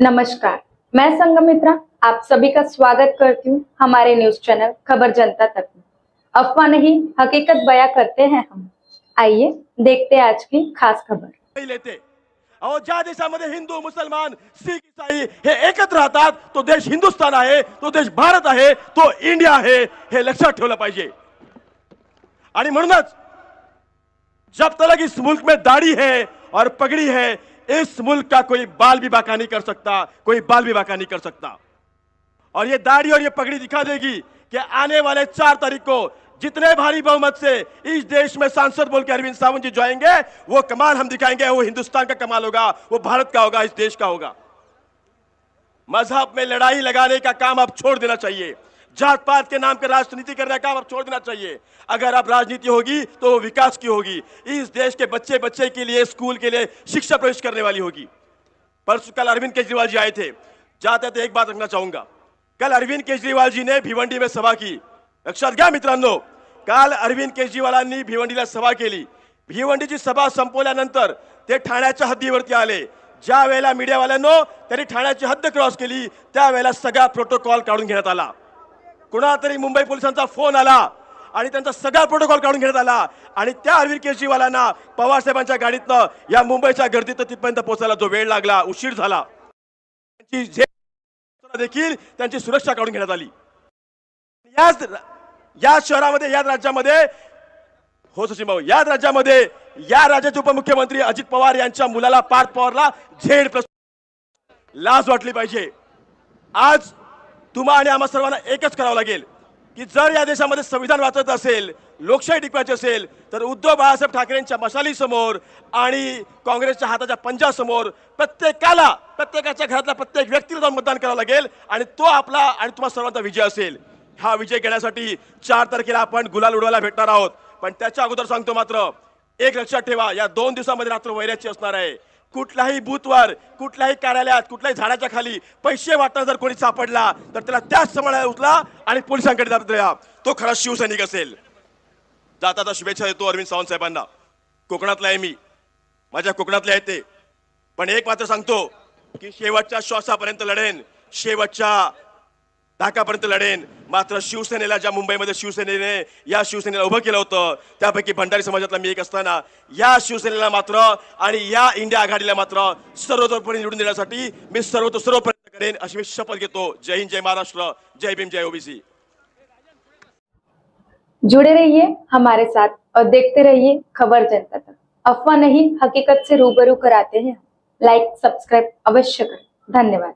नमस्कार, मैं संगमित्रा, आप सभी का स्वागत करती हूँ हमारे न्यूज़ चैनल खबर जनता तक में। अफवाह नहीं, हकीकत बयां करते हैं हम। आइए, देखते हैं आज की खास खबर। लेते। अहो ज्या देशामध्ये हिंदू, मुसलमान, सिख इसाई हे एकत्र तो देश हिंदुस्थान आहे तो देश भारत आहे तो इंडिया हे लक्षात आणि म्हणूनच, जब तक इस मुल्क में दाढ़ी है और पगड़ी है इस मुल्क का कोई बाल भी बाका नहीं कर सकता, कोई बाल भी बाका नहीं कर सकता। और ये दाढ़ी और ये पगड़ी दिखा देगी कि आने वाले चार तारीख को जितने भारी बहुमत से इस देश में सांसद बोल के अरविंद सावंत जी जो आएँगे वो कमाल हम दिखाएँगे, वो हिंदुस्तान का कमाल होगा, वो भारत का होगा, इस देश का होगा। मज़हब में लड़ाई लगाने का काम अब छोड़ देना चाहिए। जात पात के नाम के राजनीति करने का काम अब छोड़ देना चाहिए। अगर अब राजनीति होगी तो वो विकास की होगी। इस देश के बच्चे बच्चे के लिए स्कूल के लिए शिक्षा प्रवेश करने वाली होगी। परसों कल अरविंद केजरीवाल जी आए थे। जाते तो एक बात रखना चाहूंगा। कल अरविंद केजरीवाल जी ने भिवंडी में सभा की। लक्षात घ्या मित्रांनो काल अरविंद केजरीवालांनी भिवंडीला सभा केली। भिवंडीची सभा संपवल्यानंतर ते ठाण्याच्या हद्दीवरती आले। ज्या वेळेला मीडियावाल्यांनो त्यांनी ठाण्याची हद्द क्रॉस केली त्यावेळेला सगळा प्रोटोकॉल काढून घेण्यात आला। कुणातरी मुंबई पोलिसांचा फोन आला आणि त्यांचा सगळा प्रोटोकॉल काढून घेण्यात आला. आणि त्या अरविंद केजरीवालांना पवार साहेबांच्या गाडीतनं या मुंबईच्या गर्दीत तिथपर्यंत पोहोचायला जो वेळ लागला उशीर झाला. त्यांची देखील त्यांची सुरक्षा काढून घेण्यात आली. याच या शहरामध्ये या राज्यामध्ये हो सचिन भाऊ या राज्यामध्ये या राज्याचे उपमुख्यमंत्री अजित पवार यांच्या मुलाला पार्थ पवारला झेड प्लस लाज वाटली पाहिजे. आज तुम्हा आणि आम्हा सर्वांना एकच करावं लागेल की जर या देशामध्ये संविधान वाचत असेल लोकशाही टिकवायची असेल तर उद्धव बाळासाहेब ठाकरेंच्या मशालीसमोर आणि काँग्रेसच्या हाताच्या पंजासमोर प्रत्येकाला प्रत्येकाच्या घरातल्या प्रत्येक व्यक्तीला जाऊन मतदान करावं लागेल आणि तो आपला आणि तुम्हा सर्वांचा विजय असेल. हा विजय घेण्यासाठी चार तारखेला आपण गुलाल उडवायला भेटणार आहोत. पण त्याच्या अगोदर सांगतो मात्र एक लक्षात ठेवा या दोन दिवसामध्ये रात्र वैराची असणार आहे. कुठल्याही बूथवर कुठल्याही कार्यालयात कुठल्याही झाडाच्या खाली पैसे वाटणं जर कोणी सापडला तर त्याला त्याच समोर उचला आणि पोलिसांकडे जात द्या तो खरा शिवसैनिक असेल. जाता शुभेच्छा देतो अरविंद सावंत साहेबांना. कोकणातला आहे मी. माझ्या कोकणातले आहे ते. पण एक मात्र सांगतो की शेवटच्या श्वासापर्यंत लढेन. शेवटच्या धाकापर्यंत लढेन. मात्र शिवसेनेला ज्या मुंबईमध्ये शिवसेनेने या शिवसेनेला उभं केलं होतं त्यापैकी भंडारी समाजातला मी एक असताना या शिवसेनेला मात्र आणि या इंडिया आघाडीला मात्र सर्वतोपरी निवडून देण्यासाठी मी सर्वतो सर्व प्रयत्न करेन अशी मी शपथ घेतो. जय हिंद जय महाराष्ट्र जय भीम जय ओबीसी. जुड़े रहिए हमारे साथ और देखते रहिए खबर जनता तक। अफवाह नहीं हकीकत से रूबरू कराते हैं लाइक सब्सक्राइब अवश्य करें। धन्यवाद।